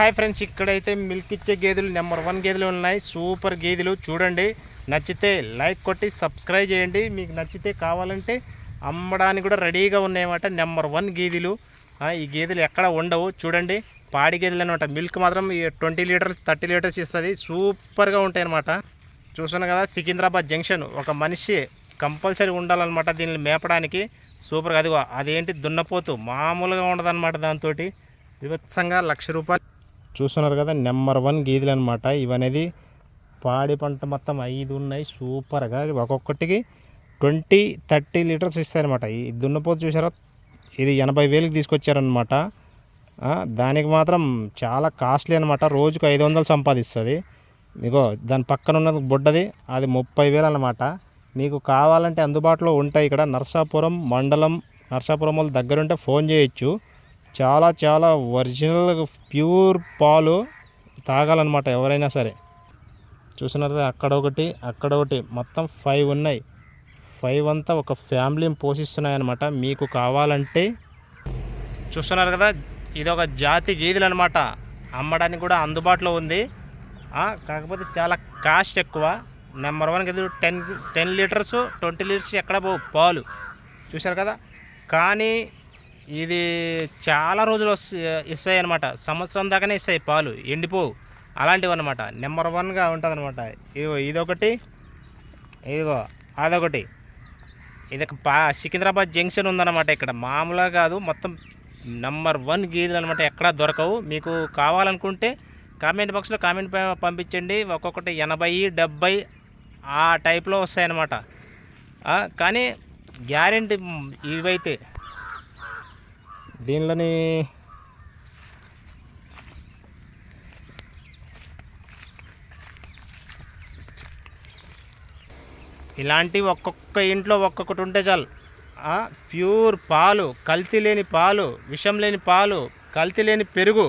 Hi friends ఇక్కడైతే milk ఇచ్చే గేదెలు నెంబర్ వన్ గేదెలు ఉన్నాయి. సూపర్ గేదెలు చూడండి. నచ్చితే లైక్ కొట్టి సబ్స్క్రైబ్ చేయండి. మీకు నచ్చితే కావాలంటే అమ్మడానికి కూడా రెడీగా ఉన్నాయన్నమాట నెంబర్ వన్ గేదెలు. ఈ గేదెలు ఎక్కడ ఉండవు చూడండి. పాడి గేదెలు అనమాట మిల్క్ మాత్రం ట్వంటీ లీటర్స్ థర్టీ లీటర్స్ ఇస్తుంది. సూపర్గా ఉంటాయి అనమాట చూస్తున్నాం కదా సికింద్రాబాద్ జంక్షన్ ఒక మనిషి కంపల్సరీ ఉండాలన్నమాట దీనిని మేపడానికి. సూపర్గా అదిగో అదేంటి దున్నపోతు? మామూలుగా ఉండదన్నమాట దాంతో వివత్సంగా లక్ష రూపాయలు చూస్తున్నారు కదా నెంబర్ వన్ గీదెలు అనమాట ఇవనేది పాడి పంట మొత్తం ఐదు ఉన్నాయి సూపర్గా. ఒక్కొక్కటికి ట్వంటీ థర్టీ లీటర్స్ ఇస్తాయన్నమాట. ఈ దున్నపోతు చూసారా? ఇది ఎనభై వేలకు తీసుకొచ్చారనమాట దానికి మాత్రం చాలా కాస్ట్లీ అనమాట రోజుకు ఐదు వందలు సంపాదిస్తుంది. ఇగో దాని పక్కన ఉన్నది బుడ్డది అది ముప్పై వేలు అనమాట మీకు కావాలంటే అందుబాటులో ఉంటాయి ఇక్కడ. నర్సాపురం మండలం నర్సాపురం వాళ్ళ దగ్గరుంటే ఫోన్ చేయొచ్చు. చాలా చాలా ఒరిజినల్ ప్యూర్ పాలు తాగాలన్నమాట ఎవరైనా సరే. చూస్తున్నారు అక్కడ ఒకటి అక్కడ ఒకటి. మొత్తం ఫైవ్ ఉన్నాయి. ఫైవ్ అంతా ఒక ఫ్యామిలీని పోషిస్తున్నాయి అనమాట మీకు కావాలంటే చూస్తున్నారు కదా ఇది ఒక జాతి గేదెలు అనమాట అమ్మడానికి కూడా అందుబాటులో ఉంది. కాకపోతే చాలా కాస్ట్ ఎక్కువ. నెంబర్ వన్ గది ten ten litres twenty litres ఎక్కడ పోవు? పాలు. చూశారు కదా? కానీ ఇది చాలా రోజులు వస్తాయి ఇస్తాయి అనమాట సంవత్సరం దాకానే ఇస్తాయి పాలు ఎండిపోవు. అలాంటివి అనమాట నెంబర్ వన్గా ఉంటుంది అనమాట ఇదిగో ఇదొకటి ఇదిగో అదొకటి. ఇది పా సికింద్రాబాద్ జంక్షన్ ఉందన్నమాట ఇక్కడ. మామూలుగా కాదు మొత్తం నంబర్ వన్ గీదలు అనమాట ఎక్కడా దొరకవు. మీకు కావాలనుకుంటే కామెంట్ బాక్స్లో కామెంట్ పంపించండి. ఒక్కొక్కటి ఎనభై డెబ్బై ఆ టైప్లో వస్తాయన్నమాట. కానీ గ్యారెంటీ ఇవైతే దీనిలోని ఇలాంటివి ఒక్కొక్క ఇంట్లో ఒక్కొక్కటి ఉంటే చాలు. ప్యూర్ పాలు కల్తీ లేని పాలు విషం లేని పాలు కల్తీ లేని పెరుగు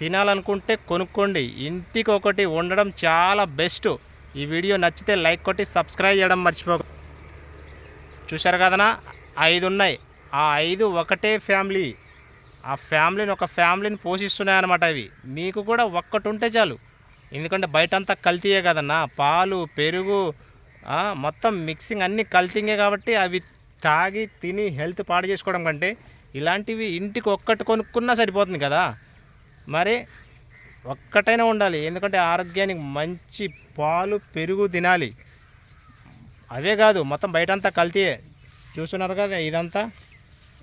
తినాలనుకుంటే కొనుక్కోండి. ఇంటికి ఒకటి ఉండడం చాలా బెస్ట్. ఈ వీడియో నచ్చితే లైక్ కొట్టి సబ్స్క్రైబ్ చేయడం మర్చిపో చూశారు కదనా? ఐదు ఉన్నాయి ఆ ఐదు ఒకటే ఫ్యామిలీ. ఆ ఫ్యామిలీని ఒక ఫ్యామిలీని పోషిస్తున్నాయి అన్నమాట అవి. మీకు కూడా ఒక్కటి ఉంటే చాలు. ఎందుకంటే బయట అంతా కల్తీయే కదన్నా. పాలు పెరుగు మొత్తం మిక్సింగ్ అన్నీ కల్తీంగే కాబట్టి అవి తాగి తిని హెల్త్ పాడు చేసుకోవడం కంటే ఇలాంటివి ఇంటికి ఒక్కటి కొనుక్కున్నా సరిపోతుంది కదా. మరి ఒక్కటైనా ఉండాలి. ఎందుకంటే ఆరోగ్యానికి మంచి పాలు పెరుగు తినాలి. అవే కాదు మొత్తం బయటంతా కల్తీయే. చూస్తున్నారు కదా ఇదంతా?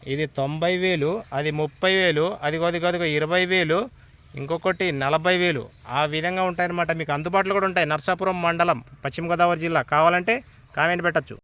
ఇది తొంభై వేలు అది ముప్పై వేలు అది కొద్ది కొద్దిగా ఇరవై వేలు ఇంకొకటి నలభై వేలు. ఆ విధంగా ఉంటాయన్నమాట. మీకు అందుబాటులో కూడా ఉంటాయి నర్సాపురం మండలం పశ్చిమ గోదావరి జిల్లా. కావాలంటే కామెంట్ పెట్టచ్చు.